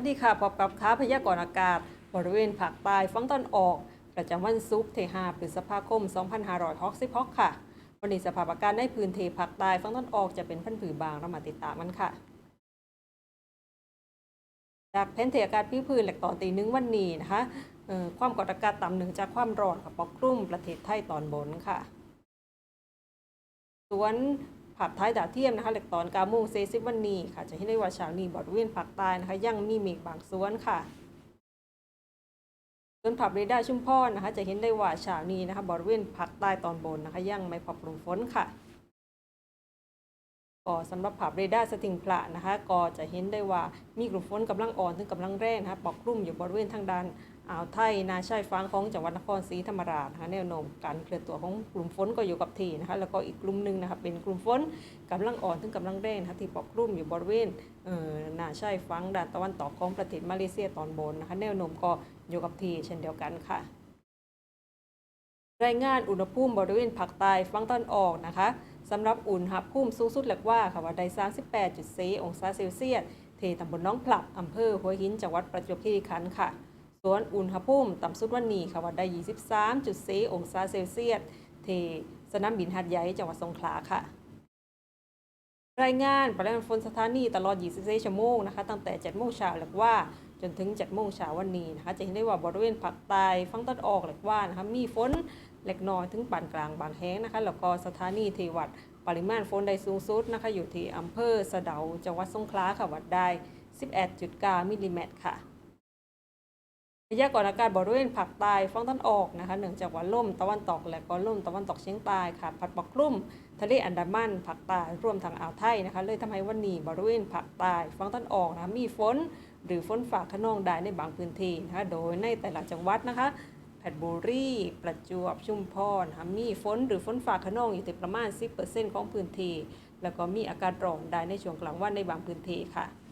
วัสดีค่ะพบกับค้าพยากรณ์อากาศ บริเวณภาคใต้ฝั่งตอนออก ประจำวันศุกร์ที่5พฤษภาคม 2566 ค่ะ วันนี้สภาพอากาศในพื้นที่ภาคใต้ฝั่งตอนออกจะเป็นพันผือบางเรามาติดตามกันค่ะ จากแผนที่อากาศพื้นพื้นแหลกตอนตีหนึ่งวันนี้นะคะความกดอากาศต่ำหนึ่งจากความร้อนกับปกคลุมประเทศไทยตอนบนค่ะ ส่วน ภาพท้ายดาวเทียมนะคะเหล็กตอนกาโมงเซซิวันนีค่ะ จะเห็นได้ว่าเช้านี้บริเวณภาคใต้นะคะยังมีเมฆบางส่วนค่ะส่วนภาพเรดาร์ชุมพรนะคะ จะเห็นได้ว่าเช้านี้นะคะบริเวณภาคใต้ตอนบนนะคะยังไม่พบกลุ่มฝนค่ะก็สำหรับภาพเรดาร์สติงพระนะคะ ก็จะเห็นได้ว่ามีกลุ่มฝนกำลังอ่อนถึงกำลังแรงนะคะปกคลุมอยู่บริเวณทางด้าน อ่าวไทยนาชายฟังของจังหวัดนครศรีธรรมราชนะคะแนวโน้มการเคลื่อนตัวของกลุ่มฝนก็อยู่กับที่นะคะแล้วก็อีกกลุ่มหนึ่งนะคะเป็นกลุ่มฝนกำลังอ่อนถึงกำลังแรงนะคะที่ปกคลุมอยู่บริเวณเอ่อนาชายฟังด้านตะวันตกของประเทศมาเลเซียตอนบนนะคะแนวโน้มก็อยู่กับที่เช่นเดียวกันค่ะ รายงานอุณหภูมิบริเวณภาคใต้ฝั่งตะวันออกนะคะสำหรับอุณหภูมิสูงสุดเรียกว่าค่ะว่าได้38.4 องศาเซลเซียสเทตำบลน้องผลักอำเภอหัวหินจังหวัดประจวบคีรีขันธ์ค่ะ ส่วนอุณหภูมิต่ำสุดวันนี้ค่ะว่าได้ 23.4 องศาเซลเซียสเทสนามบินหัดใหญ่จังหวัดสงขลาค่ะ รายงานปริมาณฝนสถานีตลอด 24 ชั่วโมงนะคะ ตั้งแต่ 7 โมงเช้าเรียกว่าจนถึง 7 โมงเช้าวันนี้นะคะ จะเห็นได้ว่าบริเวณภาคใต้ฝั่งตะวันออกเรียกว่านะคะมีฝนเล็กน้อยถึงปานกลางบางแห่งนะคะ แล้วก็สถานีเทวัดปริมาณฝนได้สูงสุดนะคะ อยู่ที่อำเภอสะเดาจังหวัดสงขลาค่ะวัดได้ 11.9 มิลลิเมตรค่ะ พยากรณ์อากาศบริเวณภาคใต้ฝั่งตะวันออกนะคะเนื่องจากว่าลมตะวันตกและก็ลมตะวันตกเฉียงใต้ค่ะพัดปกคลุมทะเลอันดามันภาคใต้รวมทั้งอ่าวไทยนะคะเลยทำให้วันนี้บริเวณภาคใต้ฝั่งตะวันออกนะคะมีฝน หรือฝนฟ้าขนองได้ในบางพื้นที่นะคะโดยในแต่ละจังหวัดนะคะเพชรบุรีประจวบชุมพรนะะมีฝนหรือฝนฟ้าขนองอยู่ที่ประมาณ 10%ของพื้นที่แล้วก็มีอากาศร้อนได้ในช่วงกลางวันในบางพื้นที่ค่ะ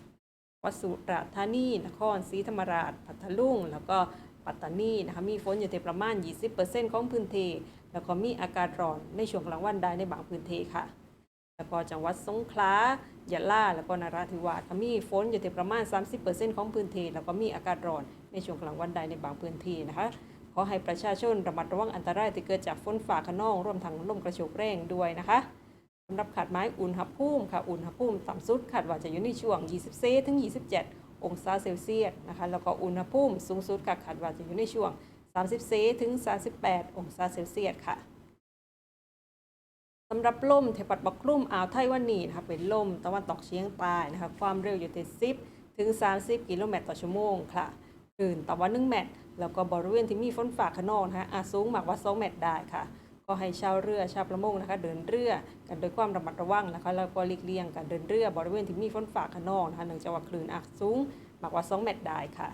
วัดสุราษฎร์ธานีนครศรีธรรมราชพัทลุงแล้วก็ปัตตานีนะคะมีฝนอยู่ที่ประมาณ 20%ของพื้นที่แล้วก็มีอากาศร้อนในช่วงกลางวันได้ในบางพื้นที่ค่ะ แล้วก็จังหวัดสงขลายะลาแล้วก็นราธิวาสมีฝนอยู่ที่ประมาณ 30%ของพื้นที่แล้วก็มีอากาศร้อนในช่วงกลางวันได้ในบางพื้นที่นะคะขอให้ประชาชนระมัดระวังอันตรายที่เกิดจากฝนฟ้าขนองรวมทั้งลมกระโชกแรงด้วยนะคะ สำหรับขาดไม้อุณหภูมิค่ะ อุณหภูมิต่ำสุดคาดว่าจะอยู่ในช่วง 24 ถึง 27 องศาเซลเซียสนะคะ แล้วก็อุณหภูมิสูงสุดค่ะคาดว่าจะอยู่ในช่วง 34 ถึง 38 องศาเซลเซียสค่ะสำหรับลมเทปัดปกคลุมอ่าวไทยวันนี้นะคะเป็นลมตะวันตกเฉียงใต้นะคะความเร็วอยู่ที่10 ถึง 30 กิโลเมตรต่อชั่วโมงค่ะคลื่นต่ำกว่า1เมตร แล้วก็บริเวณที่มีฝนฟ้าขนองนะคะอาจสูงมากกว่า 2 เมตรได้ค่ะ ก็ให้ชาวเรือชาวประมงนะคะเดินเรือกันโดยความระมัดระวังนะคะแล้วก็หลีกเลี่ยงการเดินเรือบริเวณที่มีฝนฟ้าขนองนะคะเนื่องจากว่าคลื่นอาจสูงมากกว่า 2 เมตรได้ค่ะ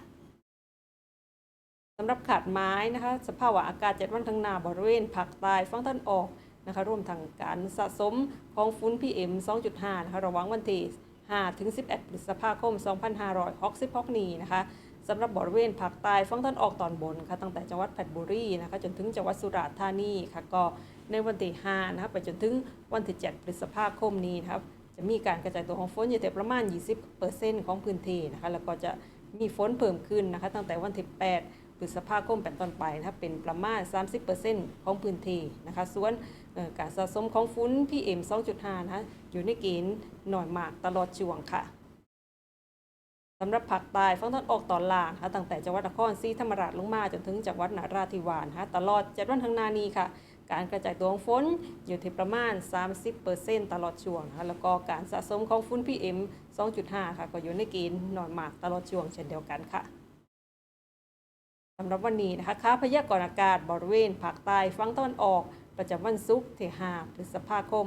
สำหรับขาดไม้นะคะสภาพอากาศเจ็ดวันข้งหน้าบริเวณภาคใต้ฝั่งตะวันออกนะคะร่วมทั้งการสะสมของฝุ่น PM 2.5 นะคะระว่างวันที่5ถึง11พฤษภาคม 2566 นี้นะคะ สำหรับบริเวณภาคใต้ฝั่งตะวันออกตอนบนค่ะตั้งแต่จังหวัดเพชรบุรีนะคะจนถึงจังหวัดสุราษฎร์ธานีค่ะก็ในวันที่5นะคะไปจนถึงวันที่7พฤษภาคมนี้นะครับจะมีการกระจายตัวของฝนอยู่ที่ประมาณ 20%ของพื้นที่นะคะแล้วก็จะมีฝนเพิ่มขึ้นนะคะตั้งแต่วันที่ 8 พฤษภาคมเป็นต้นไปนะคะเป็นประมาณ 30%ของพื้นที่นะคะส่วนการสะสมของฝุ่น PM 2.5 นะคะอยู่ในเกณฑ์หน่อยมากตลอดช่วงค่ะ สำหรับภาคใต้ฝั่งตะวันออกตอนล่างค่ะตั้งแต่จังหวัดนครศรีธรรมราชลงมาจนถึงจังหวัดนราธิวาสนะคะตลอด7วันข้างนานี้ค่ะ การกระจายตัวของฝนอยู่ที่ประมาณ 30%ตลอดช่วงนะคะแล้วก็การสะสมของฝุ่น PM 2.5 ค่ะ ก็อยู่ในเกณฑ์นอนมากตลอดช่วงเช่นเดียวกันค่ะสำหรับวันนี้นะคะค่าพยากรณ์อากาศบริเวณภาคใต้ฝั่งตะวันออก ประจำวันศุกร์ที่5พฤษภาคม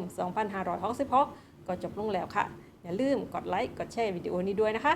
2566 ก็จบลงแล้วค่ะ อย่าลืมกดไลค์กดแชร์วิดีโอนี้ด้วยนะคะ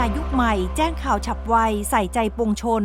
นิยมวิททยายุคใหม่ แจ้งข่าวฉับไว ใส่ใจปวงชน